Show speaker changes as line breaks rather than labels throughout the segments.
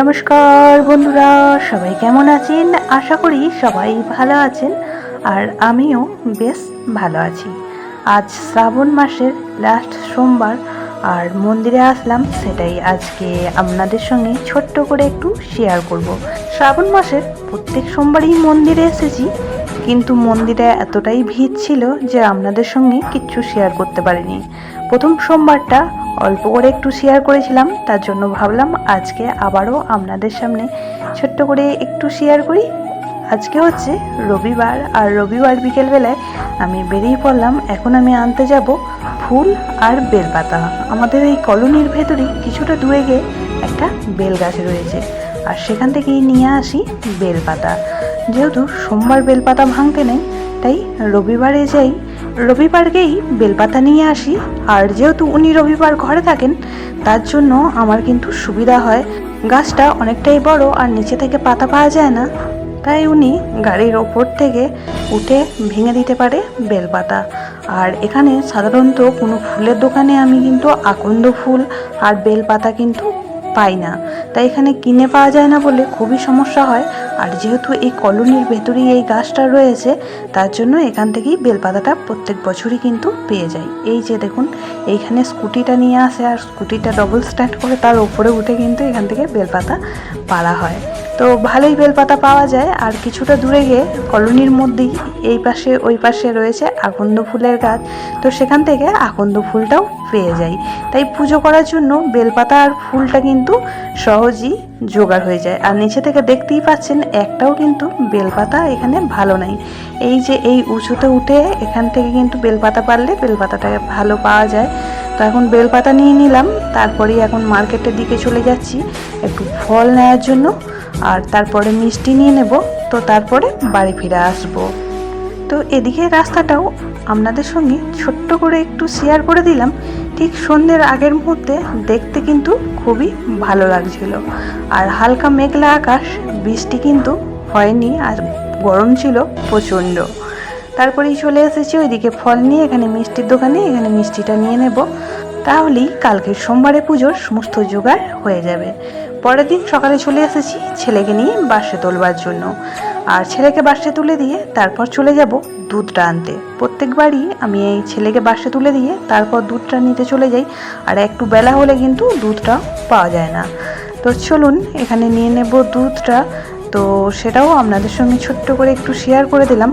নমস্কার বন্ধুরা, সবাই কেমন আছেন? আশা করি সবাই ভালো আছেন আর আমিও বেশ ভালো আছি। আজ শ্রাবণ মাসের লাস্ট সোমবার আর মন্দিরে আসলাম সেটাই আজকে আপনাদের সঙ্গে ছোট্ট করে একটু শেয়ার করব। শ্রাবণ মাসের প্রত্যেক সোমবারই মন্দিরে এসেছি, কিন্তু মন্দিরে এতটাই ভিড় ছিল যে আপনাদের সঙ্গে কিচ্ছু শেয়ার করতে পারিনি। প্রথম সোমবারটা অল্প করে একটু শেয়ার করেছিলাম, তার জন্য ভাবলাম আজকে আবারও আপনাদের সামনে ছোট্ট করে একটু শেয়ার করি। আজকে হচ্ছে রবিবার, আর রবিবার বিকেলবেলায় আমি বেরিয়ে পড়লাম, এখন আমি আনতে যাব ফুল আর বেলপাতা। আমাদের এই কলোনির ভেতরেই কিছুটা দূরে গিয়ে একটা বেল গাছ রয়েছে, আর সেখান থেকেই নিয়ে আসি বেলপাতা। যেহেতু সোমবার বেলপাতা ভাঙতে নেই, তাই রবিবারে যাই রবিবারকেই বেলপাতা নিয়ে আসি। আর যেহেতু উনি রবিবার ঘরে থাকেন, তার জন্য আমার কিন্তু সুবিধা হয়। গাছটা অনেকটাই বড় আর নিচে থেকে পাতা পাওয়া যায় না। তাই উনি গাড়ির ওপর থেকে উঠে ভেঙে দিতে পারে বেলপাতা। আর এখানে সাধারণত কোনো ফুলের দোকানে আমি কিন্তু আকন্দ ফুল আর বেলপাতা কিন্তু পাই না। তাই এখানে কিনে পাওয়া যায় না বলে খুবই সমস্যা হয়। আর যেহেতু এই কলোনির ভেতরেই এই গাছটা রয়েছে, তার জন্য এখান থেকেই বেলপাতাটা প্রত্যেক বছরই কিন্তু পেয়ে যাই। এই যে দেখুন, এইখানে স্কুটিটা নিয়ে আসে, আর স্কুটিটা ডবল স্ট্যান্ড করে তার ওপরে উঠে কিন্তু এখান থেকে বেলপাতা পাড়া হয়। তো ভালোই বেলপাতা পাওয়া যায়। আর কিছুটা দূরে গিয়ে কলোনির মধ্যেই এই পাশে ওই পাশে রয়েছে আকন্দ ফুলের গাছ। তো সেখান থেকে আকন্দ ফুলটাও পেয়ে যাই। তাই পুজো করার জন্য বেলপাতা আর ফুলটা কিন্তু সহজেই জোগাড় হয়ে যায়। আর নিচে থেকে দেখতেই পাচ্ছেন একটাও কিন্তু বেলপাতা এখানে ভালো নাই। এই যে এই উঁচুতে উঠে এখান থেকে কিন্তু বেলপাতা পারলে বেলপাতাটা ভালো পাওয়া যায়। তো এখন বেলপাতা নিয়ে নিলাম। তারপরেই এখন মার্কেটের দিকে চলে যাচ্ছি। একটু ফল নেওয়ার জন্য। আর তারপরে মিষ্টি নিয়ে নেব। তো তারপরে বাড়ি ফিরে আসব। তো এদিকে রাস্তাটাও আপনাদের সঙ্গে ছোট্ট করে একটু শেয়ার করে দিলাম। ঠিক সন্ধ্যের আগের মুহূর্তে দেখতে কিন্তু খুবই ভালো লাগছিল। আর হালকা মেঘলা আকাশ, বৃষ্টি কিন্তু হয়নি আর গরম ছিল প্রচণ্ড। তারপরেই চলে এসেছি ওইদিকে ফল নিয়ে, এখানে মিষ্টির দোকানে, এখানে মিষ্টিটা নিয়ে নেব। তাহলেই কালকে সোমবারে পুজোর সমস্ত জোগাড় হয়ে যাবে। পরের দিন সকালে চলে এসেছি ছেলেকে নিয়ে বাসে তোলবার জন্য। আর ছেলেকে বাসে তুলে দিয়ে তারপর চলে যাব দুধটা আনতে। প্রত্যেকবারই আমি এই ছেলেকে বাসে তুলে দিয়ে তারপর দুধটা নিতে চলে যাই। আর একটু বেলা হলে কিন্তু দুধটা পাওয়া যায় না। তো চলুন এখানে নিয়ে নেব দুধটা। তো সেটাও আপনাদের সঙ্গে ছোট্ট করে একটু শেয়ার করে দিলাম।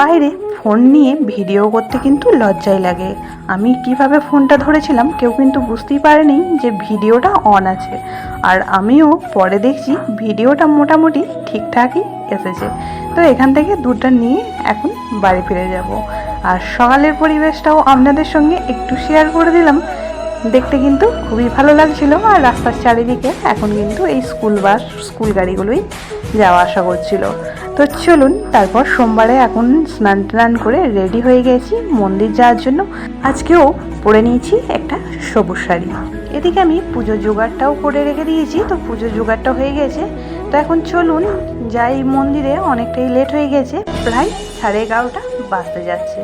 বাইরে ফোন নিয়ে ভিডিও করতে কিন্তু লজ্জাই লাগে। আমি কীভাবে ফোনটা ধরেছিলাম কেউ কিন্তু বুঝতেই পারেনি যে ভিডিওটা অন আছে। আর আমিও পরে দেখছি ভিডিওটা মোটামুটি ঠিকঠাকই এসেছে। তো এখান থেকে দুধটা নিয়ে এখন বাড়ি ফিরে যাব। আর সকালের পরিবেশটাও আপনাদের সঙ্গে একটু শেয়ার করে দিলাম। দেখতে কিন্তু খুবই ভালো লাগছিল আর রাস্তার চারিদিকে এখন কিন্তু এই স্কুল বাস, স্কুল গাড়িগুলোই যাওয়া আসা করছিল। তো চলুন, তারপর সোমবারে এখন স্নান টান করে রেডি হয়ে গেছি মন্দির যাওয়ার জন্য। আজকেও পরে নিয়েছি একটা সবুজ শাড়ি। এদিকে আমি পুজো জোগাড়টাও করে রেখে দিয়েছি, তো পুজোর জোগাড়টা হয়ে গেছে। তো এখন চলুন, যাই মন্দিরে, অনেকটাই লেট হয়ে গেছে, প্রায় সাড়ে এগারোটা। বাজতে যাচ্ছে।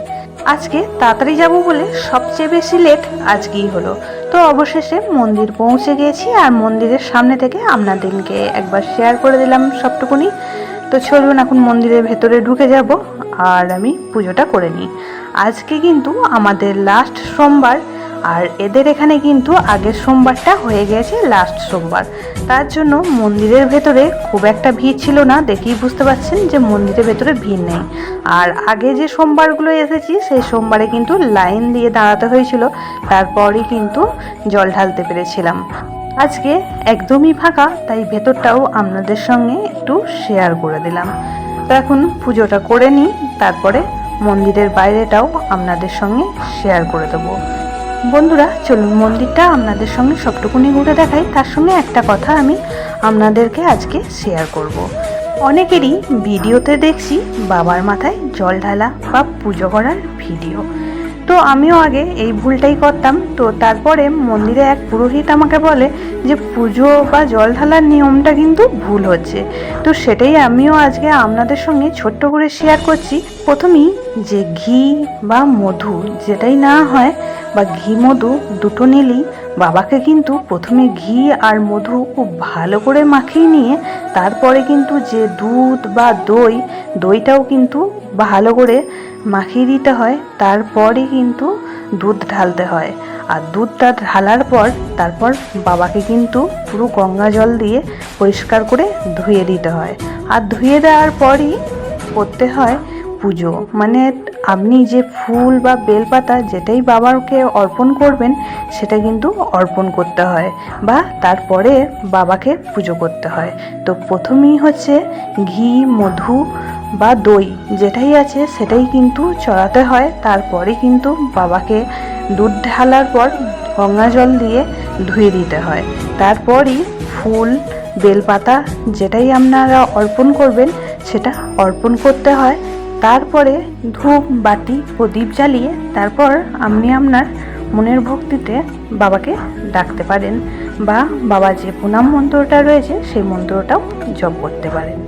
আজকে তাড়াতাড়ি যাব বলে সবচেয়ে বেশি লেট আজকেই হলো। তো অবশেষে মন্দির পৌঁছে গিয়েছি আর মন্দিরের সামনে থেকে আপনাদেরকে একবার শেয়ার করে দিলাম সবটুকুনি। তো চলুন এখন মন্দিরের ভেতরে ঢুকে যাব আর আমি পুজোটা করে নিই। আজকে কিন্তু আমাদের লাস্ট সোমবার আর এদের এখানে কিন্তু আগের সোমবারটা হয়ে গেছে লাস্ট সোমবার। তার জন্য মন্দিরের ভেতরে খুব একটা ভিড় ছিল না, দেখেই বুঝতে পারছেন যে মন্দিরের ভেতরে ভিড় নেই। আর আগে যে সোমবারগুলো এসেছি, সেই সোমবারে কিন্তু লাইন দিয়ে দাঁড়াতে হয়েছিল, তারপরই কিন্তু জল ঢালতে পেরেছিলাম। আজকে একদমই ফাঁকা, তাই ভেতরটাও আপনাদের সঙ্গে একটু শেয়ার করে দিলাম। তো এখন পুজোটা করে নিই, তারপরে মন্দিরের বাইরেটাও আপনাদের সঙ্গে শেয়ার করে দেবো। বন্ধুরা, চলুন মন্দিরটা আপনাদের সঙ্গে সবটুকুনি ঘুরে দেখাই। তার সঙ্গে একটা কথা আমি আপনাদেরকে আজকে শেয়ার করব। অনেকেরই ভিডিওতে দেখছি বাবার মাথায় জল ঢালা বা পুজো করার ভিডিও। তো আমিও আগে এই ভুলটাই করতাম। তো তারপরে মন্দিরে এক পুরোহিত আমাকে বলে যে, পুজো বা জল ঢালার নিয়মটা কিন্তু ভুল হচ্ছে। তো সেটাই আমিও আজকে আপনাদের সঙ্গে ছোট্ট করে শেয়ার করছি। প্রথমেই যে ঘি বা মধু যেটাই না হয় বা ঘি মধু, দুটো নিলেই বাবাকে কিন্তু প্রথমে ঘি আর মধু খুব ভালো করে মাখিয়ে নিয়ে, তারপরে কিন্তু যে দুধ বা দই, দইটাও কিন্তু ভালো করে মাখিয়ে দিতে হয়, তারপরে কিন্তু দুধ ঢালতে হয়। আর দুধটা ঢালার পর তারপর বাবাকে কিন্তু পুরো গঙ্গা জল দিয়ে পরিষ্কার করে ধুয়ে দিতে হয়। আর ধুয়ে দেওয়ার পরই করতে হয় পুজো। মানে আপনি যে ফুল বা বেলপাতা যেটাই বাবাকে অর্পণ করবেন, সেটা কিন্তু অর্পণ করতে হয় বা তারপরে বাবাকে পুজো করতে হয়। তো প্রথমেই হচ্ছে ঘি, মধু বা দই যেটাই আছে সেটাই কিন্তু চড়াতে হয়। তারপরে কিন্তু বাবাকে দুধ ঢালার পর গঙ্গা জল দিয়ে ধুয়ে দিতে হয়। তারপরই ফুল, বেলপাতা যেটাই আপনারা অর্পণ করবেন, সেটা অর্পণ করতে হয়। তারপরে ধূপ, বাতি, প্রদীপ জ্বালিয়ে তারপর আপনি আপনার মনের ভক্তিতে বাবাকে ডাকতে পারেন বা বাবা যে প্রণাম মন্ত্রটা রয়েছে সেই মন্ত্রটাও জপ করতে পারেন।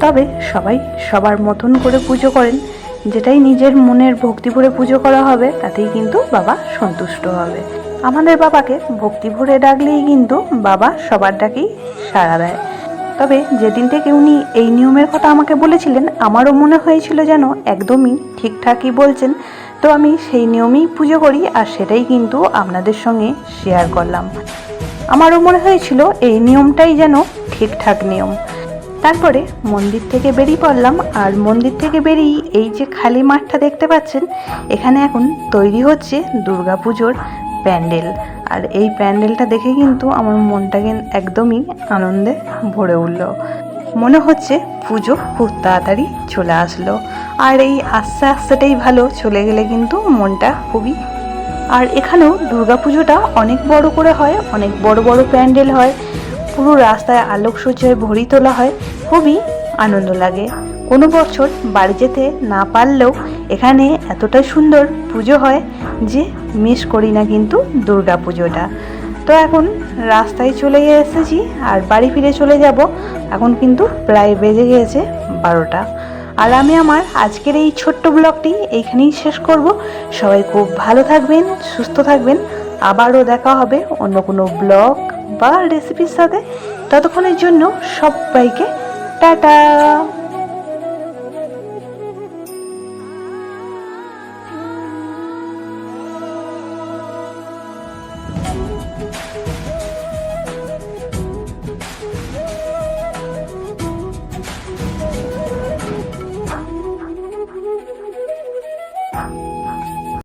তবে সবাই সবার মতন করে পুজো করেন, যেটাই নিজের মনের ভক্তি ভরে পুজো করা হবে তাতেই কিন্তু বাবা সন্তুষ্ট হবে। আমাদের বাবাকে ভক্তি ভরে ডাকলেই কিন্তু বাবা সবার ডাকেই সাড়া দেয়। তবে যেদিন থেকে উনি এই নিয়মের কথা আমাকে বলেছিলেন, আমারও মনে হয়েছিল যেন একদমই ঠিকঠাকই বলছেন। তো আমি সেই নিয়মেই পুজো করি আর সেটাই কিন্তু আপনাদের সঙ্গে শেয়ার করলাম। আমারও মনে হয়েছিল এই নিয়মটাই যেন ঠিকঠাক নিয়ম। তারপরে মন্দির থেকে বেরিয়ে পড়লাম আর মন্দির থেকে বেরিয়ে এই যে খালি মাঠটা দেখতে পাচ্ছেন, এখানে এখন তৈরি হচ্ছে দুর্গাপুজোর প্যান্ডেল। আর এই প্যান্ডেলটা দেখে কিন্তু আমার মনটাকে একদমই আনন্দে ভরে উঠল। মনে হচ্ছে পুজো খুব তাড়াতাড়ি চলে আসলো। আর এই আস্তে আস্তেটাই ভালো চলে গেলে কিন্তু মনটা খুবই আর এখানেও দুর্গাপুজোটা অনেক বড় করে হয়, অনেক বড় বড় প্যান্ডেল হয়। পুরো রাস্তায় আলোকসজ্জায় ভরি তোলা হয়, খুবই আনন্দ লাগে। কোনো বছর বাড়ি যেতে না পারলেও এখানে এতটা সুন্দর পুজো হয় যে মিস করি না কিন্তু দুর্গা পুজোটা। তো এখন রাস্তায় চলে এসেছি আর বাড়ি ফিরে চলে যাব। এখন কিন্তু প্রায় বেজে গিয়েছে বারোটা। আর আমি আমার আজকের এই ছোট্ট ব্লগটি এইখানেই শেষ করব। সবাই খুব ভালো থাকবেন, সুস্থ থাকবেন। আবারও দেখা হবে অন্য কোনো ব্লগ বা রেসিপির সাথে। ততক্ষণের জন্য সবাইকে টাটা।